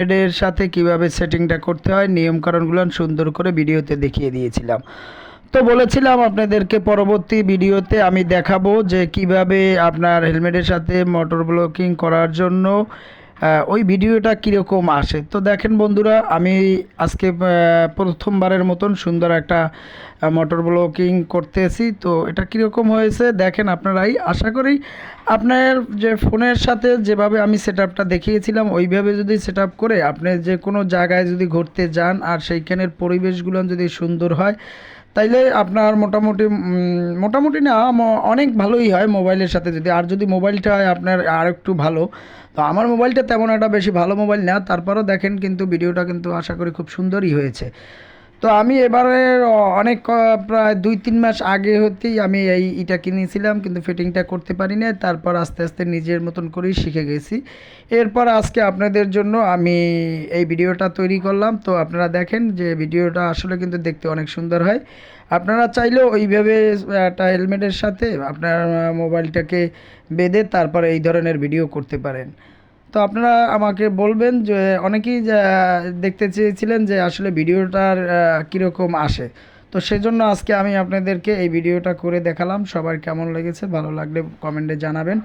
এর সাথে কীভাবে সেটিংটা করতে হয়, নিয়মকানুনগুলো সুন্দর করে ভিডিওতে দেখিয়ে দিয়েছিলাম। তো বলেছিলাম আপনাদেরকে পরবর্তী ভিডিওতে আমি দেখাবো যে কীভাবে আপনার হেলমেটের সাথে মোটর ব্লকিং করার জন্য ওই ভিডিওটা কীরকম আসে? তো দেখেন বন্ধুরা, আমি আজকে প্রথমবারের মতন সুন্দর একটা মোটর ব্লকিং করতেছি। তো এটা কীরকম হয়েছে দেখেন আপনারাই। আশা করি আপনার যে ফোনের সাথে যেভাবে আমি সেট দেখিয়েছিলাম, ওইভাবে যদি সেট করে আপনি যে কোনো জায়গায় যদি ঘুরতে যান আর সেইখানের পরিবেশগুলো যদি সুন্দর হয় তাইলে আপনার মোটামুটি মোটামুটি না অনেক ভালোই হয় মোবাইলের সাথে যদি, আর যদি মোবাইলটা হয় আপনার আর একটু ভালো, তো আমার মোবাইলটা তেমন একটা বেশি ভালো মোবাইল না, তারপরও দেখেন কিন্তু ভিডিওটা কিন্তু আশা করি খুব সুন্দরই হয়েছে। তো আমি এবারে অনেক প্রায় দুই, তিন মাস আগে হতেই আমি এই ইটা কিনেছিলাম, কিন্তু ফিটিংটা করতে পারি না তারপর আস্তে আস্তে নিজের মতন করেই শিখে গেছি। এরপর আজকে আপনাদের জন্য আমি এই ভিডিওটা তৈরি করলাম। তো আপনারা দেখেন যে ভিডিওটা আসলে কিন্তু দেখতে অনেক সুন্দর হয়। আপনারা চাইলেও ওইভাবে, একটা হেলমেটের সাথে আপনার মোবাইলটাকে বেঁধে তারপর এই ধরনের ভিডিও করতে পারেন। তো আপনারা আমাকে বলবেন যে অনেকেই দেখতে চেয়েছিলেন যে আসলে ভিডিওটার কীরকম আসে। তো সেজন্য আজকে আমি আপনাদেরকে এই ভিডিওটা করে দেখালাম। সবার কেমন লেগেছে, ভালো লাগলে কমেন্টে জানাবেন।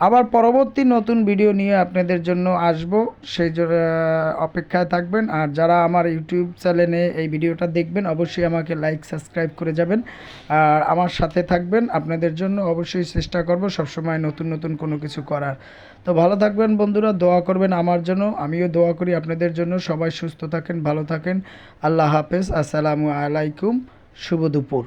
আবার পরবর্তী নতুন ভিডিও নিয়ে আপনাদের জন্য আসব। সেই অপেক্ষায় থাকবেন। আর যারা আমার ইউটিউব চ্যানেলে এই ভিডিওটা দেখবেন, অবশ্যই আমাকে লাইক সাবস্ক্রাইব করে যাবেন। আর আমার সাথে থাকবেন। আপনাদের জন্য অবশ্যই চেষ্টা করব সবসময় নতুন নতুন কোনো কিছু করার। তো ভালো থাকবেন বন্ধুরা, দোয়া করবেন আমার জন্য। আমিও দোয়া করি আপনাদের জন্য। সবাই সুস্থ থাকেন, ভালো থাকেন। আল্লাহ হাফেজ। আসসালামু আলাইকুম। শুভ দুপুর।